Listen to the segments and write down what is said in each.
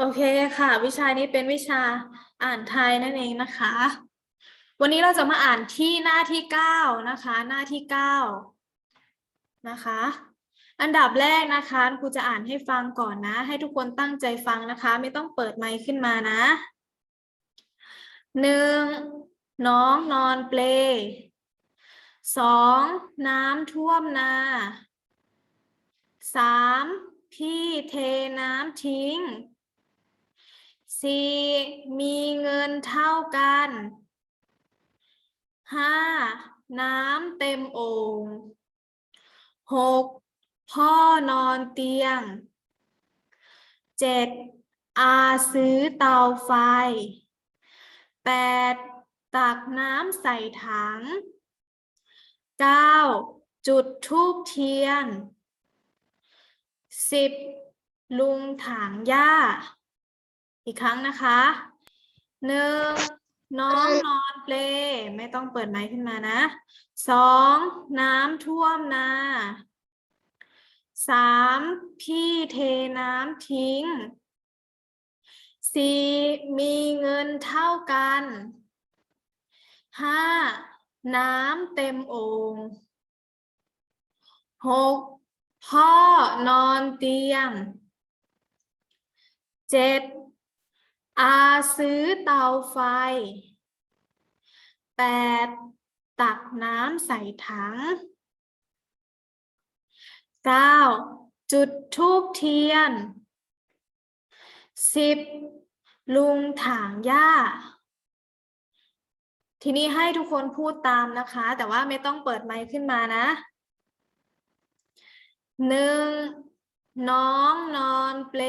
โอเคค่ะ วิชานี้เป็นวิชาอ่านไทยนั่นเองนะคะ วันนี้เราจะมาอ่านที่หน้าที่เก้านะคะ หน้าที่เก้านะคะ อันดับแรกนะคะครูจะอ่านให้ฟังก่อนนะ ให้ทุกคนตั้งใจฟังนะคะ ไม่ต้องเปิดไมค์ขึ้นมานะหนึ่งน้องนอนเปลสองน้ำท่วมนาสามพี่เทน้ำทิ้ง สี่มีเงินเท่ากันห้าน้ำเต็มโอ่งหกพ่อนอนเตียงเจ็ดอาซื้อเตาไฟแปดตักน้ำใส่ถังเก้าจุดธูปเทียนสิบลุงถางหญ้า อีกครั้งนะคะหนึ่งน้องนอนเปลไม่ต้องเปิดไมค์ขึ้นมานะสองน้ำท่วมนาสามพี่เทน้ำทิ้งสี่มีเงินเท่ากันห้าน้ำเต็มโอ่งหกพ่อนอนเตียงเจ็ด อาซื้อเตาไฟ แปดตักน้ำใส่ถังเก้าจุดธูปเทียนสิบลุงถางหญ้า ทีนี้ให้ทุกคนพูดตามนะคะ แต่ว่าไม่ต้องเปิดไมค์ขึ้นมานะหนึ่งน้องนอนเปล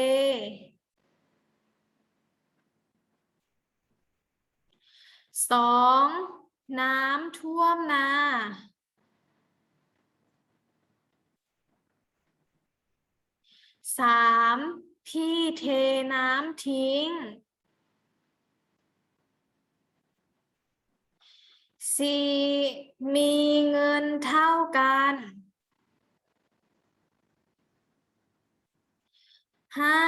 สองน้ำท่วมนาสามพี่เทน้ำทิ้งสี่มีเงินเท่ากันห้า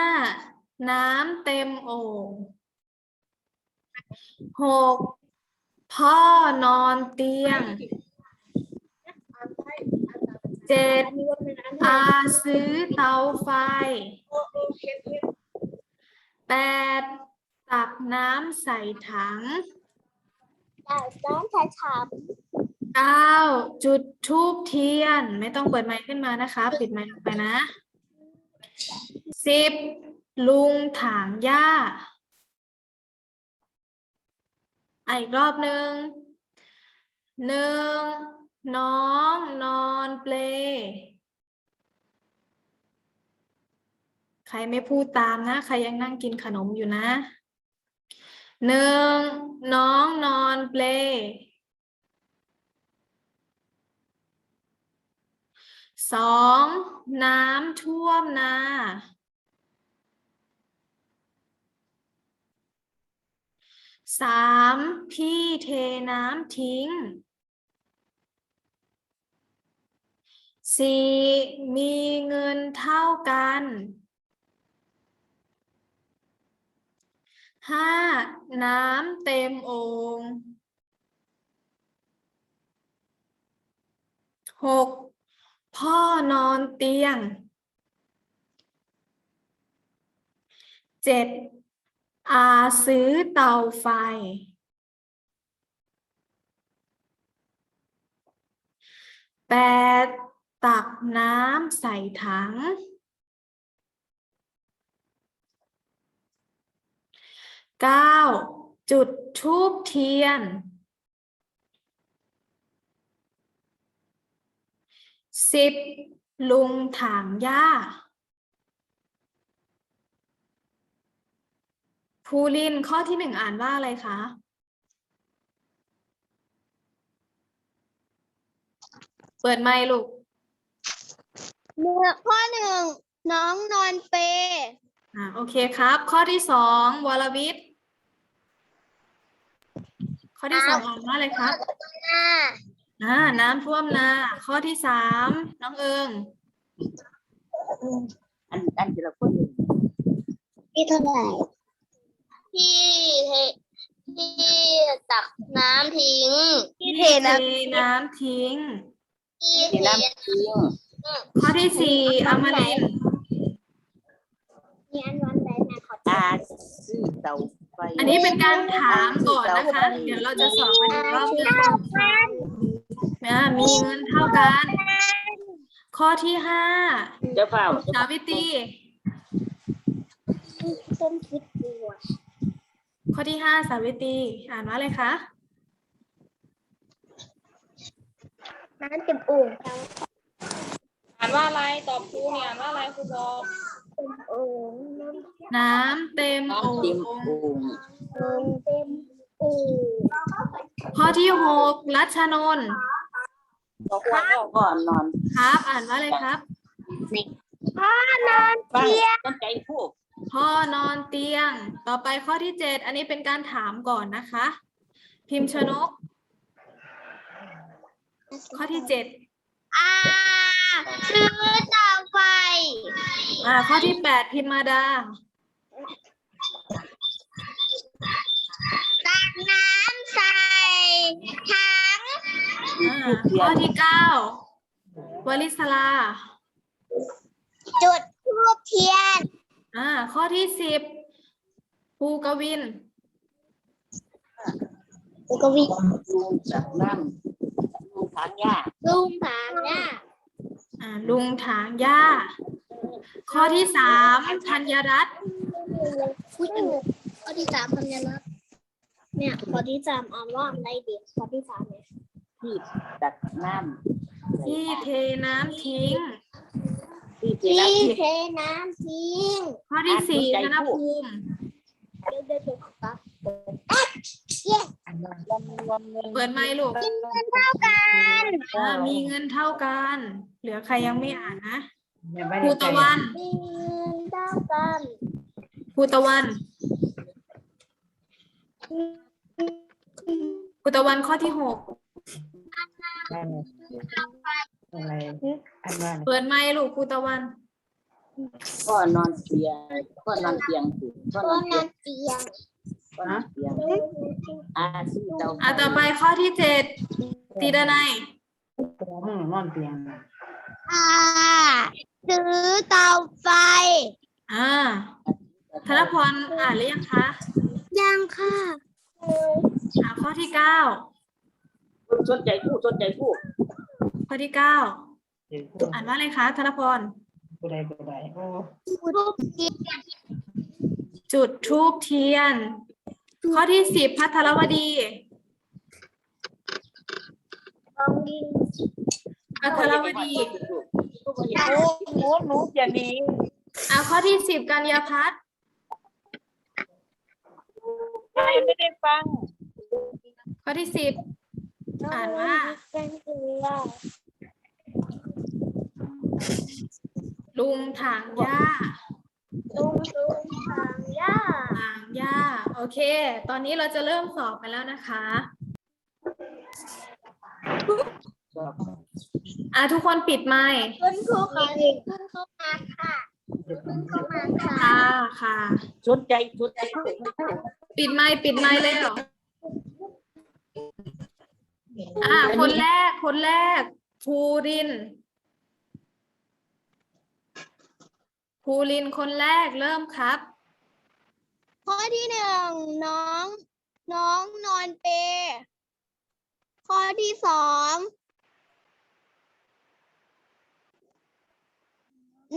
น้ำเต็มโอ่งหก พ่อนอนเตียง เจ็ดอาซื้อเตาไฟ แปดตักน้ำใส่ถังน้องชายถามเก้าจุดทูบเทียน ไม่ต้องเปิดไมค์ขึ้นมานะคะ ปิดไมค์ลงไปนะสิบลุงถางหญ้า อะอีกรอบหนึ่งหนึ่งน้องนอนเปลใครไม่พูดตามนะ ใครยังนั่งกินขนมอยู่นะหนึ่งน้องนอนเปลสองน้ำท่วมนา สามพี่เทน้ำทิ้งสี่มีเงินเท่ากันห้าน้ำเต็มโอ่งหกพ่อนอนเตียงเจ็ด อาซื้อเตาไฟ แปดตักน้ำใส่ถัง เก้าจุดธูปเทียน สิบลุงถางหญ้า ภูลินข้อที่หนึ่งอ่านว่าอะไรคะเปิดไมค์ลูกเมื่อข้อหนึ่งน้องนอนเปอ่าโอเคครับ ข้อที่สองวรวิทย์ข้อที่สองอ่านว่าอะไรครับหน้าอ่าน้ำท่วมนาข้อที่สามน้องเอิงอันอันทีละคนหนึ่งที่เท่าไหร่ ที่เทที่ตักน้ำทิ้ง ที่เทเทน้น้ำทิ้งำที่เทน้ำทิ้งข้อที่สี่อมรินทร์มีอันวันใดนะขออาซื้อเตาไฟอันนี้เป็นการถามก่อนนะคะ เดี๋ยวเราจะสอบกันอีกรอบหนึงอ่ามีเงินเท่ากัน ข้อที่ห้าเจ้าเฝ้าสาวิตรี ต้นคิดดู ข้อที่ห้าสาวิตรีอ่านว่าอะไรคะน้ำเต็มโอ่งอ่านว่าอะไรตอบครูเนี่ยอ่านว่าอะไรครูบอกเต็มโอ่งน้ำเต็มโอ่น้ำเต็มงโอ่งน้ำเต็มโอ่งข้อที่หกรัชนนท์บอกว่าแล้วก็นอนครับ อ่านว่าอะไรครับพ่อนอนฟังตั้งใจพูด พ่อนอนเตียง ต่อไปข้อที่เจ็ดอันนี้เป็นการถามก่อนนะคะ พิมพ์ชนก ข้อที่เจ็ดอ่าซื้อเตาไฟอ่า ข้อที่แปดพิมมาดาตักน้ำใส่ถังอ่าข้อที่เก้าวลิศลา จุดทูบเทียน อ่า ข้อที่สิบภูกวิน แล้วก็วิ่งลุงจากนั่งลุงทางยาลุงถามเนี่ยอ่า ลุงถางหญ้า ข้อที่สามธัญรัตน์อุ้ยข้อที่สามคำยันรัตน์เนี่ยข้อที่สามอ่านว่าอะไรดีข้อที่สามเนี่ยที่ตักน้ำที่เทน้ำทิ้ง ที่เทที่น้ำทิ้งเทน้ำทิ้งข้อที่สี่อะธสนใจนพูดภูมิเดี๋ยวเดี๋ยวเดี๋ยวครับเปิดไมค์ลูกเท่ากันอ่ามีเงินเท่ากัน เหลือใครยังไม่อ่านนะภูตะวันมีเงินเท่ากันภูตะวันภูตะวันข้อที่หกอะไร อันนั้นเปิดไมค์ลูกภูตะวัน ก็นอนเตียงก็นอนเตียงถูกก็ก็นอนนเตียองนเตียงก็นอนเตียงอาซื้อเตาไฟอะต่อไปข้อที่เจ็ดตีดนัยอืมนอนเตียงน่ะอ่าซื้อเตาไฟ อ่าธนพรอ่านหรือยังคะยังค่ะอ่าข้อที่เก้าสนใจพูดสนใจพูดข้อที่เก้าเดี๋ยวพูด อ่านว่าอะไรคะธนพรผู้ใดผู้ใดโอ้ทุบเทียนจุดทูบเทียน ข้อที่สิบพัทรวดีกองดินพัทรวดีหนูหนูอย่าหนีอ่าข้อที่สิบกัญญาพัฒน์ไม่ไม่ได้ฟัง ข้อที่สิบอ่านว่าเป็นเก ลือลุงถางหญ้าลุงลุงทางย่าถางหญ้า โอเค ตอนนี้เราจะเริ่มสอบไปแล้วนะคะ อ่าทุกคนปิดไมค์คุณครูขอขึ้นเข้ามาค่ะขึ้นเข้ามาค่ะค่ะค่ะสนใจสนใจพูดปิดไมค์ปิดไมค์แล้วอ่าคนแรกคนแรกภูริน ภูรินคนแรกเริ่มครับ ข้อที่หนึ่งน้อง น้องนอนเปร์ข้อที่สอง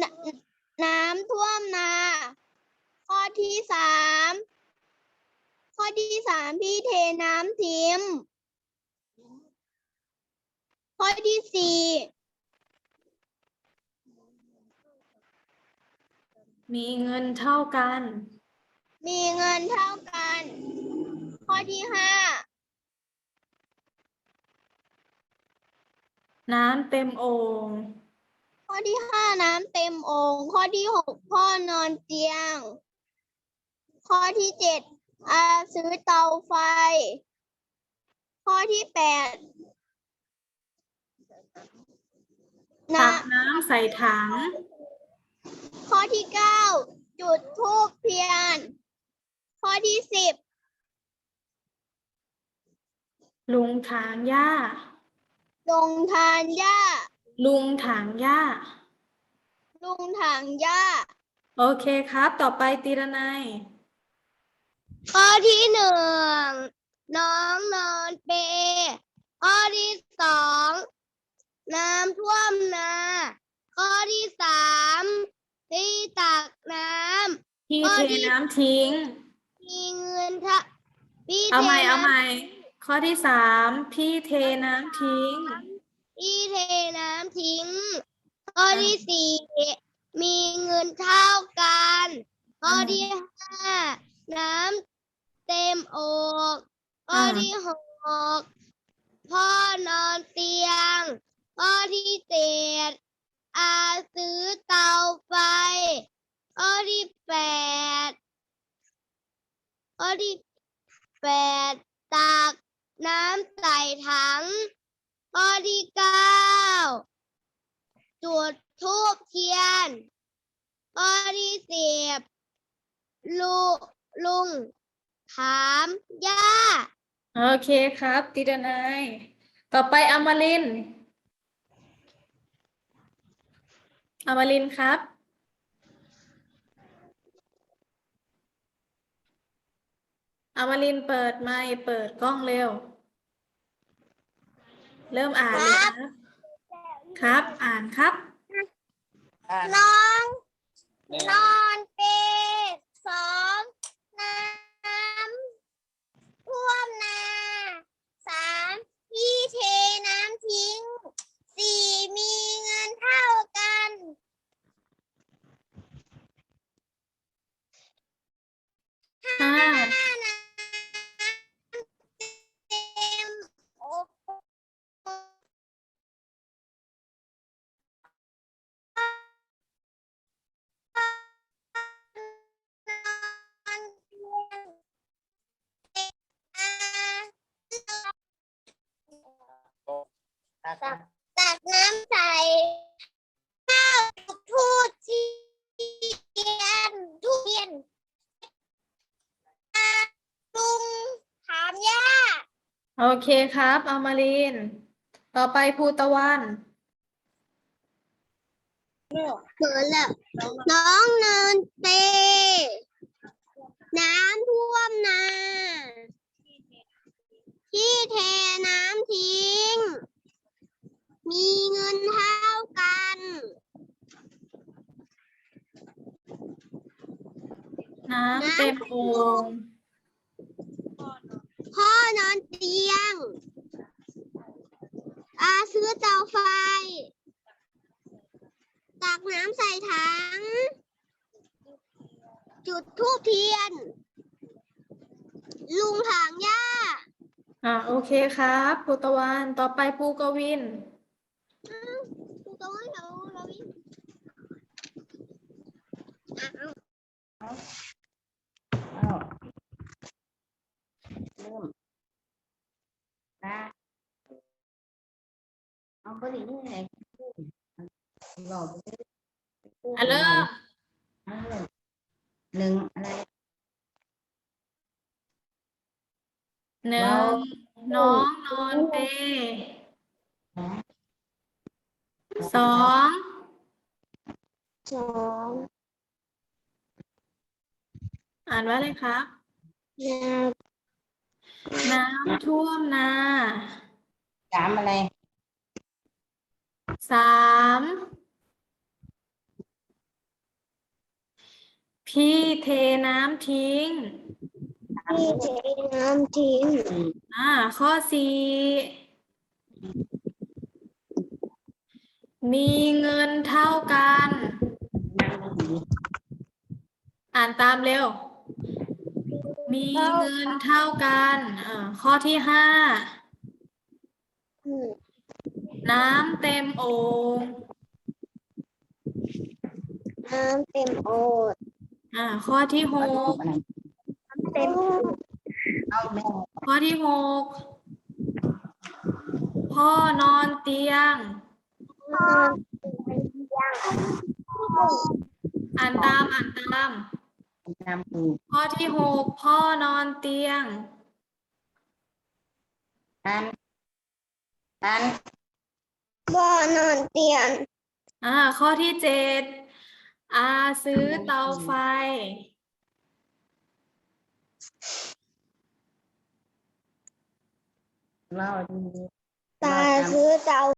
นน้ำท่วมนา ข้อที่สามข้อที่สามพี่เทน้ำทิ้มข้อที่สี่ มีเงินเท่ากัน มีเงินเท่ากัน ข้อที่ห้าน้ำเต็มโอ่งข้อที่ห้าน้ำเต็มโอ่งข้อที่หกพ่อนอนเตียง ข้อที่เจ็ดอาซื้อเตาไฟ ข้อที่แปดตันะกน้ำใส่ถัง ข้อที่เก้าจุดทูบเทียที่สิบลุงถางหญ้า ลงทานหญ้า ลุงถางหญ้า ลุงถางหญ้า โอเคครับ ต่อไปตีระนัยข้อที่หนึ่งน้องนอนเปรข้อที่สองน้ำท่วมนา ข้อที่สาม ที่ตักน้พี่ข้อเทที่น้ำทิ้งำมีเงินทะพี่เอาเทใหม่เอาน้ำใหม่ข้อที่สามพี่เทน้ำทิ้ง พี่เทน้ำทิ้ง ข้อที่สี่มีเงินเท่ากัน ข้อที่ห้าน้ำเต็มอกข้ออ่าที่หกพ่อนอนเตียง ข้อที่เจ็ด อาซื้อเตาไฟข้อที่แปดข้อที่แปดตักน้ำใส่ถังข้อที่เก้าจุดทูบเทียนข้อที่สิบลุลุง ถามย่า โอเคครับตีระนัยต่อไปอมรินทร์ อมรินทร์ครับ อมรินทร์เปิดไมค์เปิดกล้องเร็ว เริ่มอ่านเลยครับ ครับ อ่านครับ อ่านน้องนอนเปรสองน้ำท่วมนาสามพี่เทน้ำทิ้ง สี่มีเงินเท่ากันห้าห้าน้ำเต็มอกนอนเตียงอาตัก โอเคครับอมรินทร์ต่อไปภูตะวันเปิดแล้วน้องเนินเต น้ำท่วมนา ที่เทน้ำทิ้ง มีเงินเท่ากัน น้ำเต็มโอ่งพ่อนอน เตียง อาซื้อเตาไฟ ตักน้ำใส่ถัง จุดทูบเทียน ลุงถางหญ้า อ่าโอเคครับภูตะวันต่อไปภูกวินถูกต้องให้เราเราวิ่งอ้าว อ้าวเริ่มนะเอาไปดินี่ไง บอกอะเริ่มหนึ่งอะไรหนึ่งน้องนอนเปสองสองอ่านว่าอะไรครับน้ำน้ำท่วมนาสามอะไรสาม พี่เทน้ำทิ้งำที่เทน้ำทิ้ง อ่า ข้อสี่มีเงินเท่ากัน อ่านตามเร็ว มีเงินเท่ากันอ่าข้อที่ห้าน้ำเต็มโอ่งน้ำเต็มโอด อ่า ข้อที่หกอะไรเต็มเอาแม่ข้อที่หกพ่อนอนเตียงนอนยังอ่านตามอ่านตามน้ำปูข้อที่หกพ่อนอนเตียง อัน อันพ่อนอนเตียง อ่า ข้อที่เจ็ด อาซื้อเตาไฟ เล่าดี ตาซื้อเตา